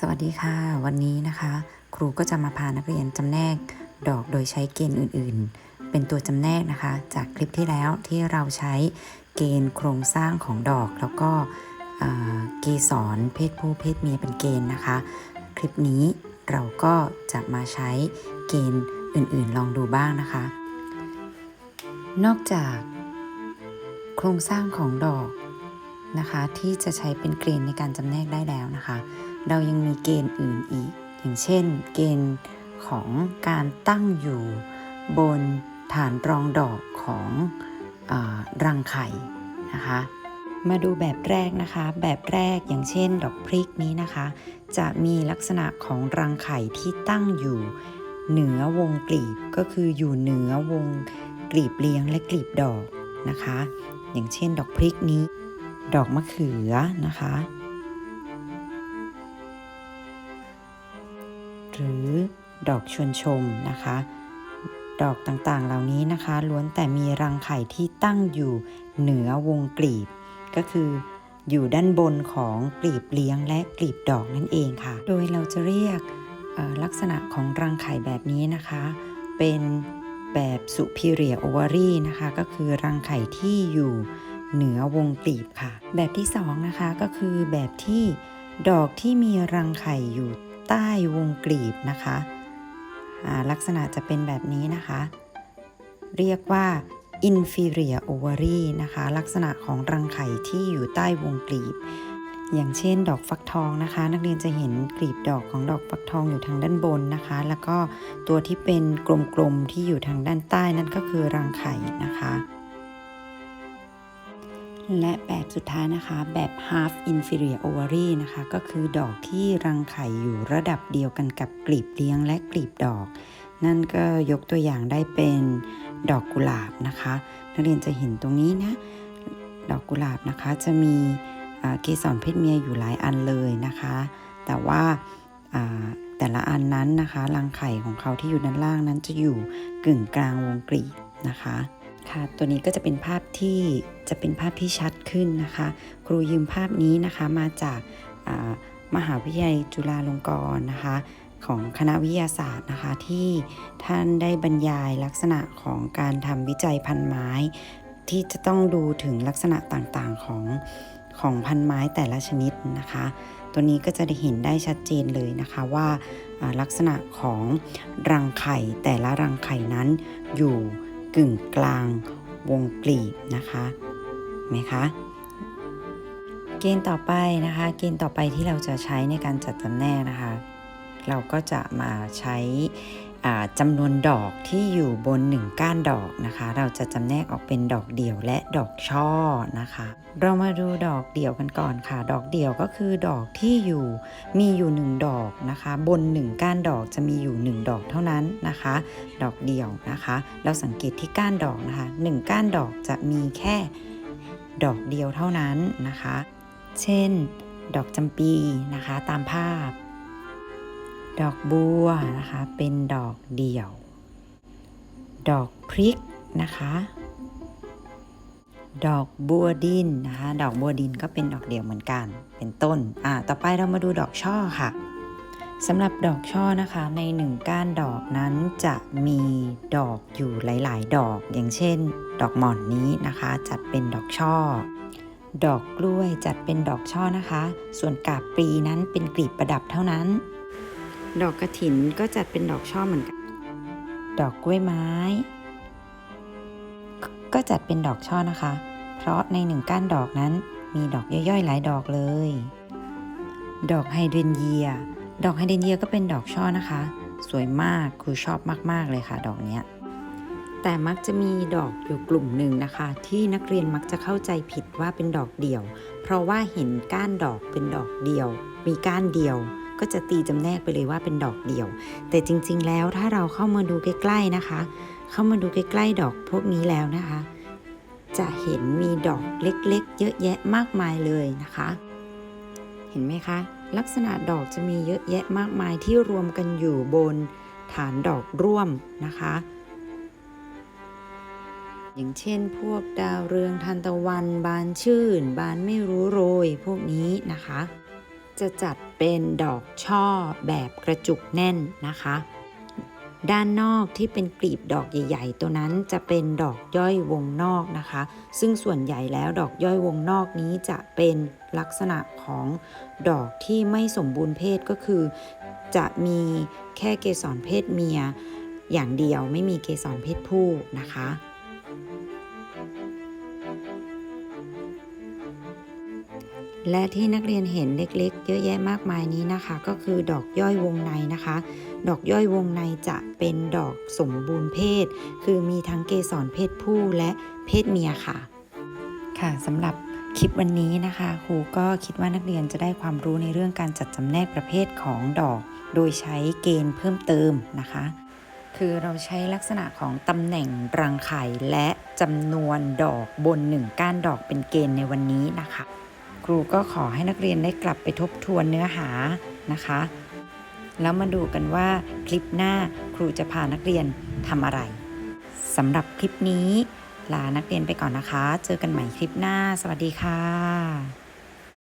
สวัสดีค่ะ วันนี้นะคะ ครูก็จะมาพานักเรียนจำแนกดอกโดยใช้เกณฑ์อื่น ๆ เป็นตัวจำแนกนะคะ จากคลิปที่แล้วที่เราใช้เกณฑ์โครงสร้างของดอก แล้วก็เกสรเพศผู้เพศเมียเป็นเกณฑ์นะคะ คลิปนี้เราก็จะมาใช้เกณฑ์อื่น ๆ ลองดูบ้างนะคะ นอกจากโครงสร้างของดอกนะคะ ที่จะใช้เป็นเกณฑ์ในการจำแนกได้แล้วนะคะ เรายังมีเกณฑ์อื่นอีก อย่างเช่น เกณฑ์ของการตั้งอยู่บนฐานรองดอกของอรังไข่นะคะ มาดูแบบแรกนะคะ แบบแรกอย่างเช่น ดอกพริกนี้นะคะ จะมีลักษณะของรังไข่ที่ตั้งอยู่เหนือวงกลีบก็คืออยู่เหนือวงกลีบเลี้ยงและกลีบดอกนะคะ อย่างเช่น ดอกพริกนี้ ดอกมะเขือนะคะ หรือดอกชวนชมนะคะ ดอกต่างๆเหล่านี้นะคะล้วนแต่มีรังไข่ที่ตั้งอยู่เหนือวงกลีบ ก็คืออยู่ด้านบนของกลีบเลี้ยงและกลีบดอกนั่นเองค่ะ โดยเราจะเรียกลักษณะของรังไข่แบบนี้นะคะ เป็นแบบ superior ovary นะคะ ก็คือรังไข่ที่อยู่เหนือวงกลีบค่ะ แบบที่สองนะคะก็คือแบบที่ดอกที่มีรังไข่อยู่ ใต้วงกลีบนะคะอ่าลักษณะจะเป็นแบบนี้นะคะ เรียกว่า inferior ovary นะคะ ลักษณะของรังไข่ที่อยู่ใต้วงกลีบ อย่างเช่น ดอกฟักทองนะคะ นักเรียนจะเห็นกลีบดอกของดอกฟักทองอยู่ทางด้านบนนะคะ แล้วก็ตัวที่เป็นกลมๆที่อยู่ทางด้านใต้นั่นก็คือรังไข่นะคะ และแบบสุดท้ายนะคะแบบ half inferior ovary นะคะ ก็คือดอกที่รังไข่อยู่ระดับเดียวกันกับกลีบเลี้ยงและกลีบดอก นั่นก็ยกตัวอย่างได้เป็นดอกกุหลาบนะคะ นักเรียนจะเห็นตรงนี้นะ ดอกกุหลาบนะคะจะมีเกสรเพศเมียอยู่หลายอันเลยนะคะ แต่ว่าแต่ละอันนั้นนะคะรังไข่ของเขาที่อยู่ด้านล่างนั้นจะอยู่กึ่งกลางวงกลีบนะคะ ค่ะตัวนี้ก็จะเป็นภาพที่จะเป็นภาพที่ชัดขึ้นนะคะ ครูยืมภาพนี้นะคะมาจากมหาวิทยาลัยจุฬาลงกรณ์นะคะของคณะวิทยาศาสตร์นะคะที่ท่านได้บรรยายลักษณะของการทำวิจัยพันธุ์ไม้ ที่จะต้องดูถึงลักษณะต่างๆของของพันธุ์ไม้แต่ละชนิดนะคะ ตัวนี้ก็จะได้เห็นได้ชัดเจนเลยนะคะว่าลักษณะของรังไข่แต่ละรังไข่นั้นอยู่ กึ่งกลางวงกลีบนะคะเห็นไหมคะเกณฑ์ต่อไปนะคะ เกณฑ์ต่อไปที่เราจะใช้ในการจัดจำแนกนะคะ เราก็จะมาใช้ จำนวนดอกที่อยู่บนหนึ่งก้านดอกนะคะ เราจะจำแนกออกเป็นดอกเดี่ยวและดอกช่อนะคะ เรามาดูดอกเดี่ยวกันก่อนค่ะ ดอกเดี่ยวก็คือดอกที่อยู่มีอยู่หนึ่งดอกนะคะ บนหนึ่งก้านดอกจะมีอยู่หนึ่งดอกเท่านั้นนะคะ ดอกเดี่ยวนะคะ เราสังเกตที่ก้านดอกนะคะหนึ่งก้านดอกจะมีแค่ดอกเดียวเท่านั้นนะคะ เช่น ดอกจำปีนะคะตามภาพ ดอกบัวนะคะเป็นดอกเดี่ยว ดอกพริกนะคะ ดอกบัวดินนะคะดอกบัวดินก็เป็นดอกเดี่ยวเหมือนกัน เป็นต้นอ่าต่อไปเรามาดูดอกช่อค่ะสำหรับดอกช่อนะคะในหนึ่งก้านดอกนั้นจะมีดอกอยู่หลาย ๆ ดอก อย่างเช่น ดอกหม่อนนี้นะคะ จัดเป็นดอกช่อ ดอกกล้วยจัดเป็นดอกช่อนะคะ ส่วนกาบปีนั้นเป็นกลีบประดับเท่านั้น ดอกกระถินก็จัดเป็นดอกช่อเหมือนกัน ดอกกล้วยไม้ ก็จัดเป็นดอกช่อนะคะ เพราะในหนึ่งก้านดอกนั้นมีดอกย่อยๆ หลายดอกเลย ดอกไฮเดรนเยีย ดอกไฮเดรนเยียก็เป็นดอกช่อนะคะ สวยมากครูชอบมากๆเลยค่ะ ดอกเนี้ย แต่มักจะมีดอกอยู่กลุ่มหนึ่งนะคะ ที่นักเรียนมักจะเข้าใจผิดว่าเป็นดอกเดี่ยว เพราะว่าเห็นก้านดอกเป็นดอกเดี่ยว มีก้านเดียว ก็จะตีจำแนกไปเลยว่าเป็นดอกเดี่ยว แต่จริงๆ แล้วถ้าเราเข้ามาดูใกล้ๆนะคะ เข้ามาดูใกล้ๆ ดอกพวกนี้แล้วนะคะ จะเห็นมีดอกเล็กๆ เยอะแยะมากมายเลยนะคะ เห็นไหมคะ ลักษณะดอกจะมีเยอะแยะมากมายที่รวมกันอยู่บนฐานดอกร่วมนะคะ อย่างเช่น พวกดาวเรืองทานตะวัน บานชื่น บานไม่รู้โรย พวกนี้นะคะ จะจัดเป็นดอกช่อแบบกระจุกแน่นนะคะ ด้านนอกที่เป็นกลีบดอกใหญ่ ๆ ตัวนั้นจะเป็นดอกย่อยวงนอกนะคะ ซึ่งส่วนใหญ่แล้วดอกย่อยวงนอกนี้จะเป็นลักษณะของดอกที่ไม่สมบูรณ์เพศก็คือ จะมีแค่เกสรเพศเมีย อย่างเดียวไม่มีเกสรเพศผู้นะคะ และที่นักเรียนเห็นเล็กๆ เยอะแยะมากมายนี้นะคะ ก็คือดอกย่อยวงในนะคะ ดอกย่อยวงในจะเป็นดอกสมบูรณ์เพศ คือมีทั้งเกสรเพศผู้และเพศเมียค่ะ ค่ะสำหรับคลิปวันนี้นะคะครูก็คิดว่านักเรียนจะได้ความรู้ในเรื่องการจัดจำแนกประเภทของดอก โดยใช้เกณฑ์เพิ่มเติมนะคะ คือเราใช้ลักษณะของตำแหน่งรังไข่และจำนวนดอกบนหนึ่งก้านดอกเป็นเกณฑ์ในวันนี้นะคะ ครูก็ขอให้นักเรียนได้กลับไปทบทวนเนื้อหานะคะ แล้วมาดูกันว่าคลิปหน้าครูจะพานักเรียนทำอะไรสำหรับคลิปนี้ลานักเรียนไปก่อนนะคะ เจอกันใหม่คลิปหน้า สวัสดีค่ะ